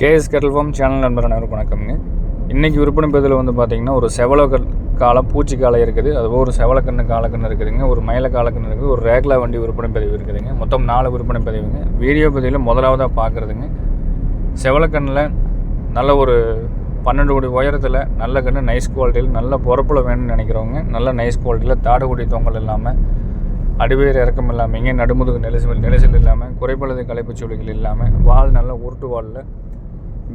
KS kettle form channel நண்பர் அனைவருக்கும் வணக்கம்ங்க. இன்றைக்கி விற்பனை பதில் வந்து பார்த்திங்கன்னா ஒரு செவல காலம் பூச்சி காலை இருக்குது. அதுபோல் ஒரு செவலக்கண்ணு காலக்கண்ணு இருக்குதுங்க. ஒரு மயில காலக்கண்ணு இருக்குது. ஒரு ரேக்லா வண்டி விற்பனை பதிவு இருக்குதுங்க. மொத்தம் நாலு விற்பனை பதிவுங்க. வீடியோ பதிவில் முதலாவதாக பார்க்குறதுங்க செவலக்கண்ணில் நல்ல ஒரு பன்னெண்டு கோடி உயரத்தில் நல்ல கன்று நைஸ் குவாலிட்டியில் நல்ல பொறப்பில் வேணும்னு நினைக்கிறவங்க நல்ல நைஸ் குவாலிட்டியில் தாடுகுடி தொங்கல் இல்லாமல் அடிவேர் இறக்கம் இல்லாமல் இங்கே நடுமுதுகு நெரிசல் நெரிசல் இல்லாமல் குறைபழுது கலைப்பு சுவடிகள் இல்லாமல் வால் நல்ல உருட்டு வாலில்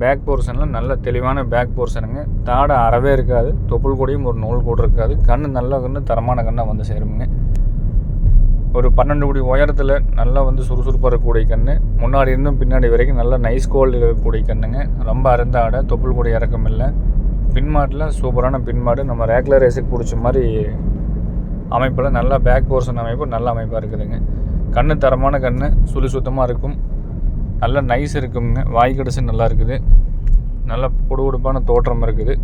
பேக் போர்ஷனில் நல்ல தெளிவான பேக் போர்ஷனுங்க தாடை அறவே இருக்காது. தொப்புள் கூடையும் ஒரு நூல் கூட இருக்காது. கண் நல்ல கண்ணு தரமான கண்ணாக வந்து சேருங்க ஒரு பன்னெண்டு கோடி உயரத்தில் நல்லா வந்து சுறுசுறுப்பாக இருக்கக்கூடிய கன்று முன்னாடி இருந்தும் பின்னாடி வரைக்கும் நல்லா நைஸ் கோல்டு இருக்கக்கூடிய கண்ணுங்க. ரொம்ப அருந்த ஆடை. தொப்புள் கொடி இறக்கம் இல்லை. பின்மாட்டில் சூப்பரான பின்மாடு. நம்ம ரேக்லர் ரேஸுக்கு பிடிச்ச மாதிரி அமைப்பில் நல்லா பேக் போர்ஷன் அமைப்பு நல்ல அமைப்பாக இருக்குதுங்க. கண்ணு தரமான கண்ணு. சுழி சுத்தமாக இருக்கும். நல்ல நைஸ் இருக்குங்க. வாய் கடைசி நல்லா இருக்குது. நல்ல பொடுபொடுப்பான தோற்றம் இருக்குது.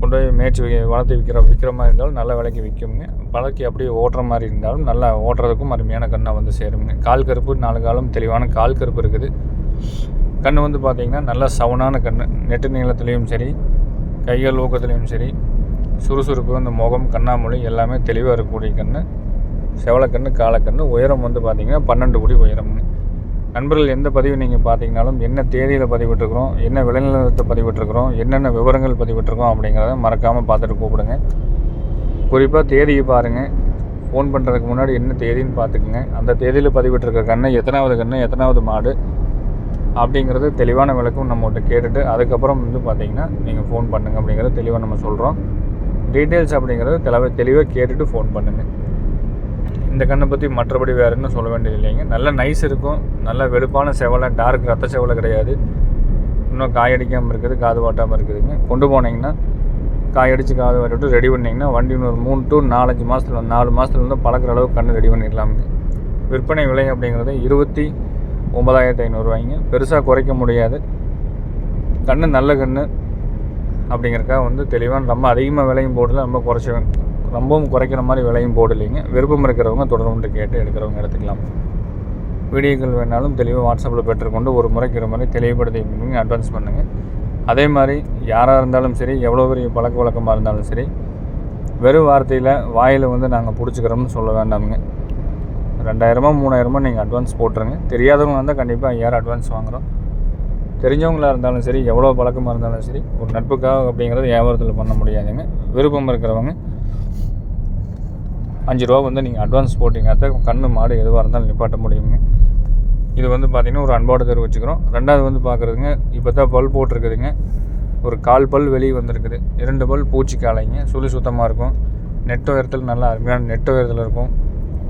கொண்டு போய் மேய்ச்சி வை வளர்த்து விற்கிற விற்கிற மாதிரி இருந்தாலும் நல்ல விலைக்கு விற்குங்க பழக்கி அப்படியே ஓட்டுற மாதிரி இருந்தாலும் நல்லா ஓட்டுறதுக்கும் அருமையான கண்ணாக வந்து சேருங்க. கால் கருப்பு நாலு காலம் தெளிவான கால் கருப்பு இருக்குது. கண் வந்து பார்த்திங்கன்னா நல்லா சவுனான கண் நெட்டு நீளத்துலேயும் சரி கைகள் ஊக்கத்துலேயும் சரி சுறுசுறுப்பு அந்த முகம் கண்ணாமொழி எல்லாமே தெளிவாக இருக்கக்கூடிய கண் செவலக்கண்ணு காலக்கண்ணு உயரம் வந்து பார்த்திங்கன்னா பன்னெண்டு கோடி உயரம்னு நண்பர்கள் எந்த பதிவு நீங்கள் பார்த்தீங்கனாலும் என்ன தேதியில் பதிவிட்டுருக்குறோம் என்ன விளைநிலத்தை பதிவிட்டுருக்குறோம் என்னென்ன விவரங்கள் பதிவிட்டுருக்கோம் அப்படிங்கிறத மறக்காமல் பார்த்துட்டு கூப்பிடுங்க. குறிப்பாக தேதியை பாருங்கள் ஃபோன் பண்ணுறதுக்கு முன்னாடி என்ன தேதின்னு பார்த்துக்குங்க. அந்த தேதியில் பதிவிட்டிருக்க கண்ணு எத்தனாவது கண்ணு எத்தனாவது மாடு அப்படிங்கிறது தெளிவான விளக்கம் நம்மகிட்ட கேட்டுட்டு அதுக்கப்புறம் வந்து பார்த்தீங்கன்னா நீங்கள் ஃபோன் பண்ணுங்கள் அப்படிங்கிறத தெளிவாக நம்ம சொல்கிறோம் டீட்டெயில்ஸ் அப்படிங்கிறது தெளிவாக தெளிவாக கேட்டுட்டு ஃபோன் பண்ணுங்கள் இந்த கண்ணை பற்றி மற்றபடி வேறு என்ன சொல்ல வேண்டியது இல்லைங்க. நல்ல நைஸ் இருக்கும். நல்ல வெளுப்பான செவலை டார்க் ரத்த செவலை கிடையாது. இன்னும் காயடிக்காமல் இருக்குது காது வாட்டாமல் இருக்குதுங்க. கொண்டு போனீங்கன்னா காயடிச்சு காது வாட்டிட்டு ரெடி பண்ணிங்கன்னா வண்டி இன்னொரு மூணு டு நாலஞ்சு மாதத்துல நாலு மாதத்துல வந்து பழக்கிற அளவுக்கு கண்ணு ரெடி பண்ணிடலாமுங்க. விற்பனை விலை அப்படிங்கிறது இருபத்தி ஒம்பதாயிரத்து ஐநூறுரூவாய்ங்க பெருசாக குறைக்க முடியாது. கண்ணு நல்ல கண்ணு அப்படிங்கிறக்காக வந்து தெளிவான நம்ம அதிகமாக விலையும் போடல நம்ம குறைச்சி ரொம்பவும் குறைக்கிற மாதிரி விலையும் போடலைங்க. விருப்பம் இருக்கிறவங்க தொடர்ந்து கேட்டு எடுக்கிறவங்க எடுத்துக்கலாம். வீடியோக்கள் வேணாலும் தெளிவாக வாட்ஸ்அப்பில் பெற்றுக்கொண்டு ஒரு முறைக்கு ஒரு முறை தெளிவுபடுத்தி அட்வான்ஸ் பண்ணுங்கள் அதே மாதிரி யாராக இருந்தாலும் சரி எவ்வளோ பெரிய பழக்க வழக்கமாக இருந்தாலும் சரி வெறும் வார்த்தையில் வாயில் வந்து நாங்கள் பிடிச்சிக்கிறோம்னு சொல்ல வேண்டாமுங்க. ரெண்டாயிரமா மூணாயிரமா நீங்கள் அட்வான்ஸ் போட்டுருங்க. தெரியாதவங்க வந்தால் கண்டிப்பாக ஐயாயிரம் அட்வான்ஸ் வாங்குகிறோம் தெரிஞ்சவங்களாக இருந்தாலும் சரி எவ்வளோ பழக்கமாக இருந்தாலும் சரி ஒரு நட்புக்காக அப்படிங்கிறது வியாபாரத்தில் பண்ண முடியாதுங்க. விருப்பம் இருக்கிறவங்க அஞ்சு ரூபா வந்து நீங்கள் அட்வான்ஸ் போட்டிங்க கண்ணு மாடு எதுவாக இருந்தாலும் நிப்பாட்ட முடியுங்க. இது வந்து பார்த்திங்கன்னா ஒரு அன்பாடு தெரிவிச்சுக்கிறோம் ரெண்டாவது வந்து பார்க்குறதுங்க இப்போ தான் பல் போட்டிருக்குதுங்க. ஒரு கால் பல் வெளியே வந்திருக்குது. இரண்டு பல் பூச்சி காலைங்க சுழி சுத்தமாக இருக்கும். நெட் உயரத்தில் நல்லா அருமையான நெட் உயரத்தில் இருக்கும்.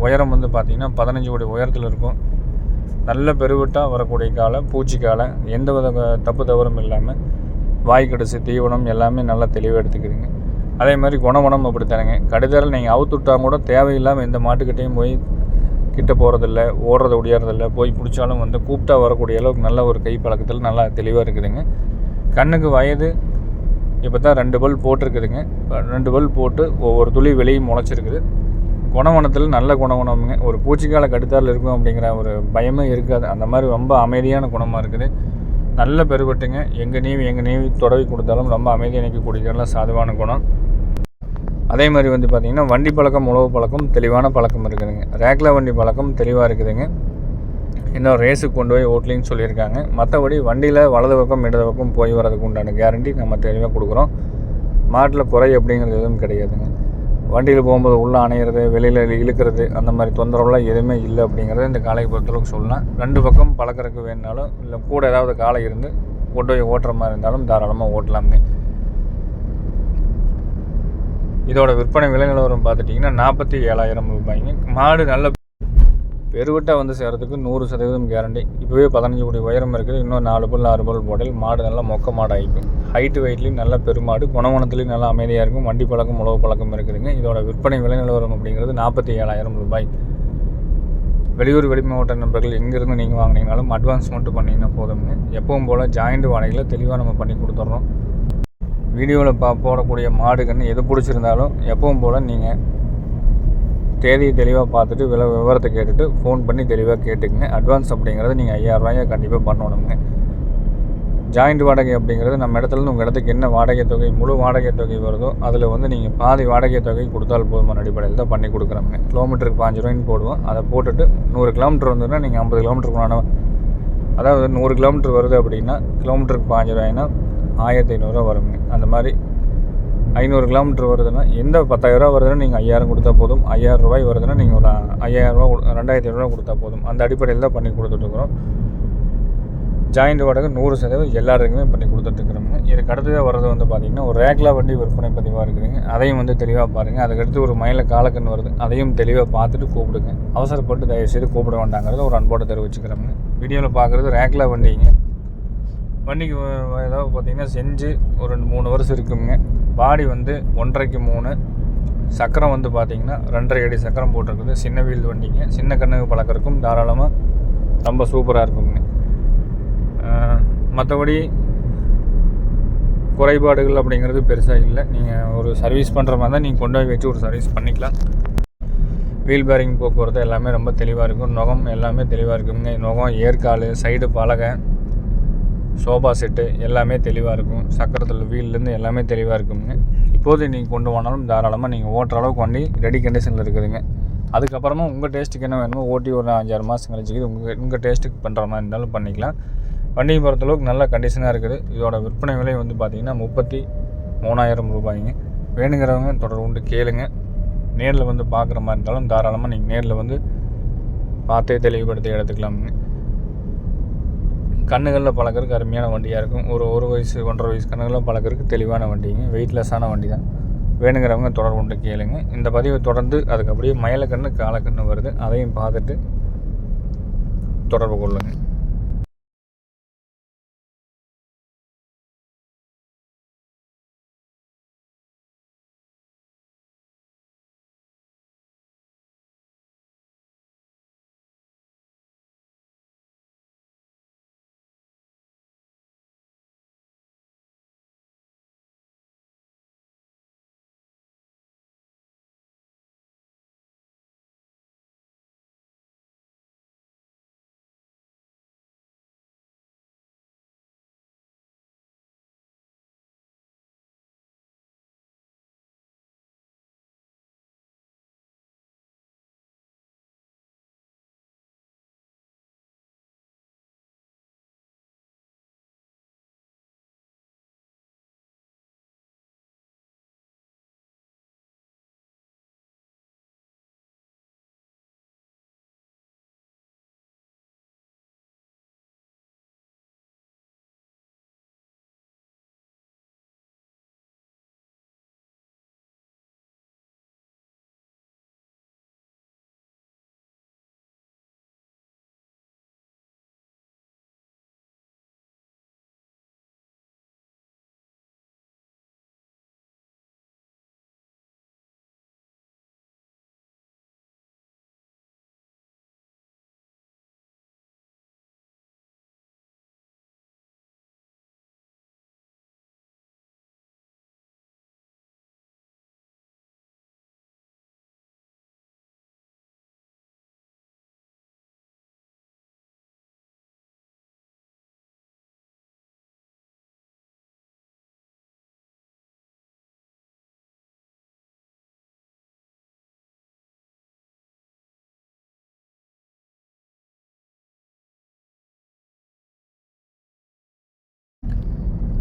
உயரம் வந்து பார்த்திங்கன்னா பதினஞ்சு கோடி உயரத்தில் இருக்கும். நல்ல பெருவிட்டாக வரக்கூடிய காலை பூச்சி காலை எந்த வித தப்பு தவறும் இல்லாமல் வாய் தீவனம் எல்லாமே நல்லா தெளிவாக எடுத்துக்கிறீங்க அதே மாதிரி குணமனம் அப்படி தானுங்க கடிதாரில் நீங்கள் அவுத்து விட்டால் கூட தேவையில்லாமல் எந்த மாட்டுக்கிட்டையும் போய் கிட்ட போகிறதில்ல ஓடுறது ஒடியாறதில்ல போய் பிடிச்சாலும் வந்து கூப்பிட்டா வரக்கூடிய அளவுக்கு நல்ல ஒரு கை பழக்கத்தில் நல்லா தெளிவாக இருக்குதுங்க. கண்ணுக்கு வயது இப்போ தான் ரெண்டு பல் போட்டிருக்குதுங்க. ரெண்டு பல் போட்டு ஒவ்வொரு துளி வெளியே முளைச்சிருக்குது. குணவனத்தில் நல்ல குணவனமுங்க. ஒரு பூச்சிக்கால கடுத்தாரில் இருக்கும் அப்படிங்கிற ஒரு பயமே இருக்காது. அந்த மாதிரி ரொம்ப அமைதியான குணமாக இருக்குது. நல்ல பெருவட்டுங்க. எங்கள் நீவி எங்கள் நீவி தொடவி கொடுத்தாலும் ரொம்ப அமைதியாக நிற்கக்கூடிய நல்ல சாதுவான குணம். அதே மாதிரி வந்து பார்த்திங்கன்னா வண்டி பழக்கம் உழவு பழக்கம் தெளிவான பழக்கம் இருக்குதுங்க. ரேக்கில் வண்டி பழக்கம் தெளிவாக இருக்குதுங்க. இன்னும் ரேஸுக்கு கொண்டு போய் ஓட்டலின்னு சொல்லியிருக்காங்க. மற்றபடி வண்டியில் வலது பக்கம் இடது பக்கம் போய் வரதுக்கு உண்டான கேரண்டி நம்ம தெளிவாக கொடுக்குறோம். மாட்டில் குறை அப்படிங்கிறது எதுவும் கிடையாதுங்க. வண்டியில் போகும்போது உள்ளே அணையிறது வெளியில் இழுக்கிறது அந்த மாதிரி தொந்தரவுலாம் எதுவுமே இல்லை அப்படிங்கிறத இந்த காலையை பொறுத்தளவுக்கு சொல்லலாம். ரெண்டு பக்கம் பழக்கிறதுக்கு வேணுனாலும் இல்லை கூட ஏதாவது காலை இருந்து கொண்டு போய் ஓட்டுற மாதிரி இருந்தாலும் தாராளமாக ஓட்டலாமுங்க. இதோட விற்பனை விலை நிலவரம் பார்த்துட்டிங்கன்னா நாற்பத்தி ஏழாயிரம் ரூபாய்ங்க. மாடு நல்ல பெருவட்டாக வந்து சேர்கிறதுக்கு நூறு சதவீதம் கேரண்டி இப்போவே பதினஞ்சு கோடி உயரம் இருக்குது. இன்னும் நாலு பல் ஆறு பல் போடல். மாடு நல்லா மொக்க மாடு ஆகிக்கும் ஹைட்டு வெயிட்லேயும் நல்ல பெருமாடு. குணவனத்துலேயும் நல்லா அமைதியாக இருக்கும். வண்டி பழக்கம் உழவு பழக்கம் இருக்குதுங்க. இதோட விற்பனை விலை நிலவரம் அப்படிங்கிறது நாற்பத்தி ஏழாயிரம் ரூபாய். வெளியூர் வெளி மாவட்ட நண்பர்கள் எங்கேருந்து நீங்கள் வாங்கினீங்கனாலும் அட்வான்ஸ் மட்டும் பண்ணிங்கன்னா போதுங்க எப்பவும் போல் ஜாயிண்ட் வாடகையில் தெளிவாக நம்ம பண்ணி கொடுத்துட்றோம் வீடியோவில் பா போடக்கூடிய மாடுகன்னு எது பிடிச்சிருந்தாலும் எப்பவும் போல் நீங்கள் தேதியை தெளிவாக பார்த்துட்டு வில விவரத்தை கேட்டுட்டு ஃபோன் பண்ணி தெளிவாக கேட்டுக்குங்க. அட்வான்ஸ் அப்படிங்கிறது நீங்கள் ஐயாயிரரூவாயை கண்டிப்பாக பண்ணணுங்க. ஜாயிண்ட் வாடகை அப்படிங்கிறது நம்ம இடத்துலேருந்து உங்கள் இடத்துக்கு என்ன வாடகை தொகை முழு வாடகை தொகை வருதோ அதில் வந்து நீங்கள் பாதி வாடகை தொகை கொடுத்தால் போதுமான அடிப்படையில் தான் பண்ணி கொடுக்குறாங்க. கிலோமீட்டருக்கு பாஞ்சு ரூபாய்ன்னு போடுவோம். அதை போட்டுட்டு நூறு கிலோமீட்டர் வந்ததுன்னா நீங்கள் ஐம்பது கிலோமீட்டருக்குள்ளான அதாவது நூறு கிலோமீட்டர் வருது அப்படின்னா கிலோமீட்டருக்கு பாஞ்சு ரூபாய்னா ஆயிரத்தி ஐநூறுரூவா வருங்க. அந்த மாதிரி ஐநூறு கிலோமீட்டர் வருதுன்னா எந்த பத்தாயிரரூவா வருதுன்னா நீங்கள் ஐயாயிரம் கொடுத்தா போதும். ஐயாயிரம் ரூபாய் வருதுன்னா நீங்கள் ஒரு ஐயாயிரரூவா ரெண்டாயிரத்தி ஐநூறுரூவா கொடுத்தா போதும். அந்த அடிப்படையில் தான் பண்ணி கொடுத்துட்ருக்குறோம். ஜாயிண்ட் வாடகை நூறு சதவீதம் எல்லாருக்குமே பண்ணி கொடுத்துட்ருக்குறோங்க. இதுக்கு அடுத்ததாக வர்றது வந்து பார்த்திங்கன்னா ஒரு ரேக்லா வண்டி விற்பனை பதிவாக இருக்குதுங்க. அதையும் வந்து தெளிவாக பாருங்கள் அதுக்கடுத்து ஒரு மயில காலக்கண் வருது. அதையும் தெளிவாக பார்த்துட்டு கூப்பிடுங்க. அவசரப்பட்டு தயவுசெய்து கூப்பிட வேண்டாங்கிறத ஒரு அன்போடு தெரிவிச்சுக்கிறோங்க. வீடியோவில் பார்க்குறது ரேக்லா வண்டிங்க. வண்டிக்கு ஏதாவது பார்த்தீங்கன்னா செஞ்சு ஒரு ரெண்டு மூணு வருஷம் இருக்குங்க. பாடி வந்து ஒன்றரைக்கு மூணு சக்கரம் வந்து பார்த்திங்கன்னா ரெண்டரை அடி சக்கரம் போட்டிருக்குது. சின்ன வீல் வண்டிங்க. சின்ன கண்ணுக்கு பழக்கறக்கும் தாராளமாக ரொம்ப சூப்பராக இருக்குங்க. மற்றபடி குறைபாடுகள் அப்படிங்கிறது பெருசாக இல்லை. நீங்கள் ஒரு சர்வீஸ் பண்ணுற மாதிரி தான் நீங்கள் கொண்டு போய் வச்சு ஒரு சர்வீஸ் பண்ணிக்கலாம். வீல் பேரிங் போக்குவரத்து எல்லாமே ரொம்ப தெளிவாக இருக்கும். நுகம் எல்லாமே தெளிவாக இருக்குங்க. நுகம் ஏற்கால் சைடு பலகை சோஃபா செட்டு எல்லாமே தெளிவாக இருக்கும். சக்கரத்தில் வீல்லேருந்து எல்லாமே தெளிவாக இருக்குங்க இப்போது நீங்கள் கொண்டு போனாலும் தாராளமாக நீங்கள் ஓட்டுற அளவுக்கு வண்டி ரெடி கண்டிஷனில் இருக்குதுங்க. அதுக்கப்புறமா உங்கள் டேஸ்ட்டுக்கு என்ன வேணுமோ ஓட்டி ஒரு அஞ்சாறு மாதம் கழிச்சுக்கிது உங்கள் உங்கள் டேஸ்ட்டுக்கு பண்ணுற மாதிரி இருந்தாலும் பண்ணிக்கலாம். வண்டியை பொறுத்தளவுக்கு நல்ல கண்டிஷனாக இருக்குது. இதோட விற்பனை விலை வந்து பார்த்திங்கன்னா முப்பத்தி மூணாயிரம் ரூபாய்ங்க. வேணுங்கிறவங்க தொடர்பு கேளுங்க. நேரில் வந்து பார்க்குற மாதிரி இருந்தாலும் தாராளமாக நீங்கள் நேரில் வந்து பார்த்தே தெளிவுபடுத்தி எடுத்துக்கலாமுங்க. கண்ணுகளில் பழக்கிறதுக்கு அருமையான வண்டியாக இருக்கும். ஒரு ஒரு வயசு ஒன்றரை வயசு கண்ணுகளில் பழக்கிறதுக்கு தெளிவான வண்டிங்க. வெயிட்லெஸ்ஸான வண்டி தான் வேணுங்கிறவங்க தொடர்பு கொண்டு கேளுங்க. இந்த பதிவை தொடர்ந்து அதுக்கு அப்படியே மயிலக்கண்ணு காலக்கண்ணு வருது. அதையும் பார்த்துட்டு தொடர்பு கொள்ளுங்கள்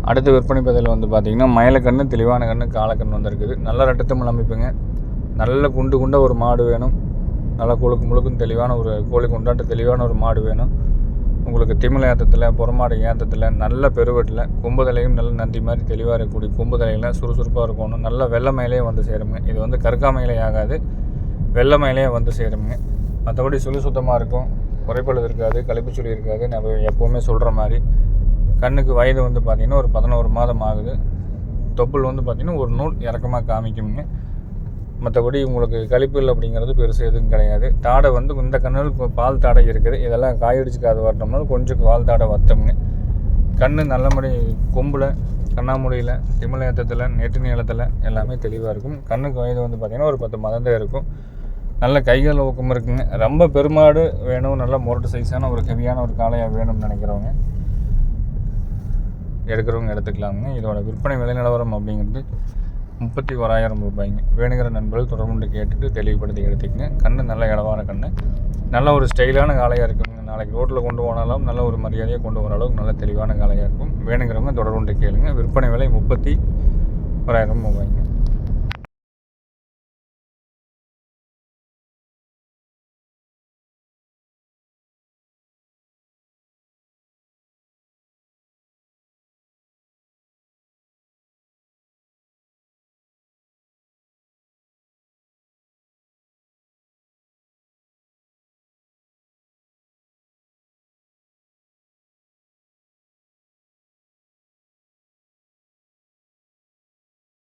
அடுத்த விற்பனை பதில் வந்து பார்த்திங்கன்னா மயிலக்கண்ணு தெளிவான கண்ணு காலக்கண்ணு வந்திருக்குது. நல்ல ரெட்டத்தமிழ் அமைப்புங்க. நல்ல குண்டு குண்ட ஒரு மாடு வேணும். நல்லா கொழுக்கு முழுக்கும் தெளிவான ஒரு கோழி குண்டாட்ட தெளிவான ஒரு மாடு வேணும். உங்களுக்கு திமிழ் ஏற்றத்தில் புறமாடு ஏற்றத்தில் நல்ல பெருவெட்டில் கொம்புதலையும் நல்ல நந்தி மாதிரி தெளிவாக இருக்கக்கூடிய கொம்புதலையில் சுறுசுறுப்பாக இருக்கணும். நல்ல வெள்ளை மயிலே வந்து சேருங்க. இது வந்து கருக்காமயிலே ஆகாது. வெள்ளை மயிலே வந்து சேருங்க. மற்றபடி சுழி சுத்தமாக இருக்கும். குறைபாடு இருக்காது. கழிப்புச்சுழி இருக்காது. நம்ம எப்போவுமே சொல்கிற மாதிரி. கண்ணுக்கு வயது வந்து பார்த்திங்கன்னா ஒரு பதினோரு மாதம் ஆகுது. தொப்புள் வந்து பார்த்திங்கன்னா ஒரு நூல் இறக்கமாக காமிக்குங்க மற்றபடி உங்களுக்கு கழிப்புகள் அப்படிங்கிறது பெருசு எதுவும் கிடையாது. தாடை வந்து இந்த கண்ணில் இப்போ பால் தாடை இருக்குது. இதெல்லாம் காயடிச்சுக்காத வரணும்னாலும் கொஞ்சம் பால் தாடை வத்தமுங்க கண் நல்ல முறை கொம்பில் கண்ணாமூடியில் திமிழேத்தத்தில் நெட்டு நீளத்தில் எல்லாமே தெளிவாக இருக்கும். கண்ணுக்கு வயது வந்து பார்த்திங்கன்னா ஒரு பத்து மதம் தான் இருக்கும். நல்ல கைகள் ஊக்கம் இருக்குங்க ரொம்ப பெருமாடு வேணும். நல்ல முரட்டு சைஸான ஒரு ஹெவியான ஒரு காளையாக வேணும்னு நினைக்கிறவங்க. எடுக்கிறவங்க எடுத்துக்கலாங்க. இதோட விற்பனை விலை நிலவரம் அப்படிங்கிறது முப்பத்தி ஓராயிரம் ரூபாய்ங்க. வேணுங்கிற நண்பர்கள் தொடர்புண்டு கேட்டுட்டு தெளிவுபடுத்தி எடுத்துக்கங்க. கண்ணு நல்ல இடவான கண்ணு. நல்ல ஒரு ஸ்டைலான காலையாக இருக்குங்க. நாளைக்கு ரோட்டில் கொண்டு போனாலும் நல்ல ஒரு மரியாதையாக கொண்டு வர அளவுக்கு நல்ல தெளிவான காலையாக இருக்கும். வேணுங்கிறவங்க தொடர்புண்டு கேளுங்க. விற்பனை விலை முப்பத்தி ஓராயிரம் ரூபாய்ங்க.